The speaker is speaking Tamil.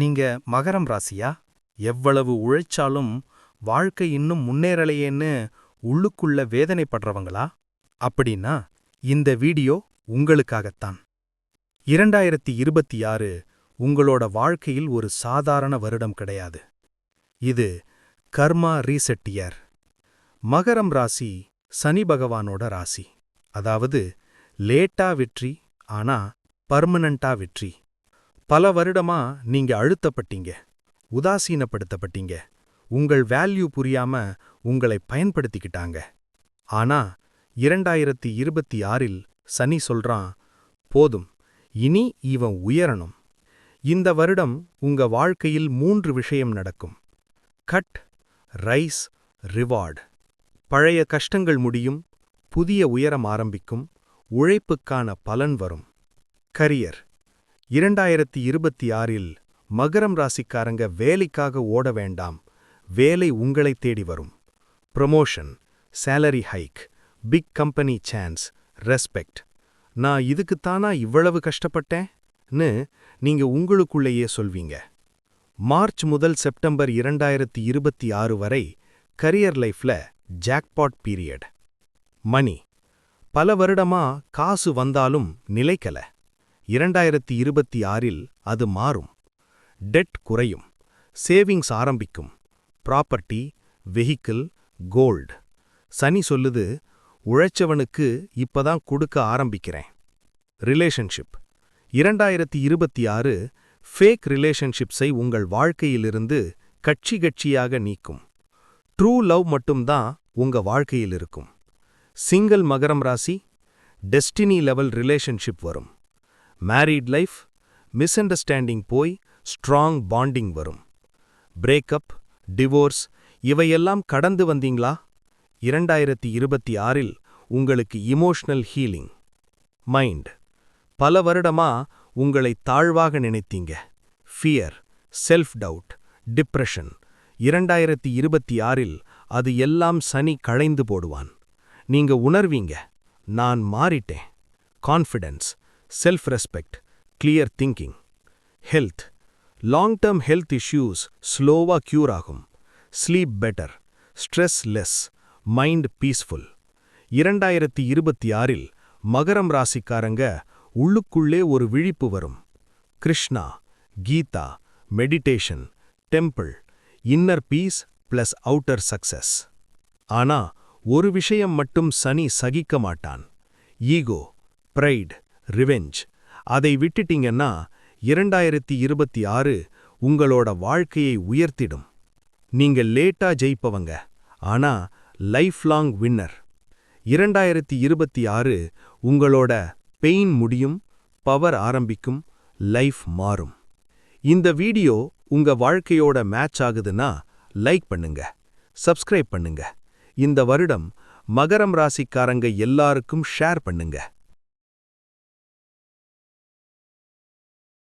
நீங்க மகரம் ராசியா? எவ்வளவு உழைச்சாலும் வாழ்க்கை இன்னும் முன்னேறலையேன்னு உள்ளுக்குள்ள வேதனைப்படுறவங்களா? அப்படின்னா இந்த வீடியோ உங்களுக்காகத்தான். இரண்டாயிரத்தி இருபத்தி ஆறு உங்களோட வாழ்க்கையில் ஒரு சாதாரண வருடம் கிடையாது. இது கர்மா ரீசெட் இயர். மகரம் ராசி சனி பகவானோட ராசி. அதாவது லேட்டா வெற்றி ஆனா பர்மனண்டா வெற்றி. பல வருடமா நீங்க அழுத்தப்பட்டீங்க உதாசீனப்படுத்தப்பட்டீங்க உங்கள் வேல்யூ புரியாம உங்களை பயன்படுத்திக்கிட்டாங்க. ஆனா இரண்டாயிரத்தி இருபத்தி ஆறில் சனி சொல்றான் போதும் இனி இவன் உயரணும். இந்த வருடம் உங்க வாழ்க்கையில் மூன்று விஷயம் நடக்கும். Cut raise reward. பழைய கஷ்டங்கள் முடியும் புதிய உயரம் ஆரம்பிக்கும் உழைப்புக்கான பலன் வரும். கரியர். இரண்டாயிரத்தி இருபத்தி ஆறில் மகரம் ராசிக்காரங்க வேலைக்காக ஓட வேண்டாம். வேலை உங்களை தேடி வரும். Promotion salary hike big company chance respect நான் இதுக்குத்தானா இவ்வளவு கஷ்டப்பட்டேன்னு நீங்க உங்களுக்குள்ளேயே சொல்வீங்க. மார்ச் முதல் செப்டம்பர் இரண்டாயிரத்தி இருபத்தி ஆறு வரை கரியர் லைஃப்ல ஜாக்பாட் பீரியட் மணி. பல வருடமா காசு வந்தாலும் நிலைக்கல. இரண்டாயிரத்தி இருபத்தி ஆறில் அது மாறும். டெட் குறையும். சேவிங்ஸ் ஆரம்பிக்கும். Property vehicle gold. சனி சொல்லுது உழைச்சவனுக்கு இப்பதான் கொடுக்க ஆரம்பிக்கிறேன். ரிலேஷன்ஷிப். இரண்டாயிரத்தி இருபத்தி ஆறு ஃபேக் ரிலேஷன்ஷிப்ஸை உங்கள் வாழ்க்கையிலிருந்து கட்சி கட்சியாக நீக்கும். ட்ரூ லவ் மட்டும்தான் உங்க வாழ்க்கையில் இருக்கும். சிங்கிள் மகரம் ராசி டெஸ்டினி லெவல் ரிலேஷன்ஷிப் வரும். மேரீட் லைஃப் மிஸ் அண்டர்ஸ்டாண்டிங் போய் ஸ்ட்ராங் பாண்டிங் வரும். பிரேக்கப் டிவோர்ஸ் இவையெல்லாம் கடந்து வந்தீங்களா? இரண்டாயிரத்தி இருபத்தி ஆறில் உங்களுக்கு இமோஷனல் ஹீலிங் மைண்ட் பல வருடமா உங்களை தாழ்வாக நினைத்தீங்க. ஃபியர் செல்ஃப் டவுட் டிப்ரெஷன் இரண்டாயிரத்தி இருபத்தி ஆறில் அது எல்லாம் சனி களைந்து போடுவான். நீங்க உணர்வீங்க நான் மாறிட்டேன். Confidence self respect clear thinking health long term health issues ஸ்லோவா க்யூர் ஆகும் sleep better stress less mind peaceful இரண்டாயிரத்தி இருபத்தி ஆறில் மகரம் ராசிக்காரங்க உள்ளுக்குள்ளே ஒரு விழிப்பு வரும். Krishna Gita meditation temple inner peace plus outer success ஆனா ஒரு விஷயம் மட்டும் சனி சகிக்க மாட்டான். ஈகோ பிரைட் ரிவெஞ்ச் அதை விட்டுட்டீங்கன்னா இரண்டாயிரத்தி இருபத்தி ஆறு உங்களோட வாழ்க்கையை உயர்த்திடும். நீங்க லேட்டா ஜெயிப்பவங்க. ஆனா லைஃப் லாங் வின்னர் இரண்டாயிரத்தி இருபத்தி ஆறு உங்களோட பெயின் முடியும் பவர் ஆரம்பிக்கும் லைஃப் மாறும். இந்த வீடியோ உங்க வாழ்க்கையோட மேட்ச் ஆகுதுன்னா லைக் பண்ணுங்க. சப்ஸ்கிரைப் பண்ணுங்க. இந்த வருடம் மகரம் ராசிக்காரங்க எல்லாருக்கும் ஷேர் பண்ணுங்க.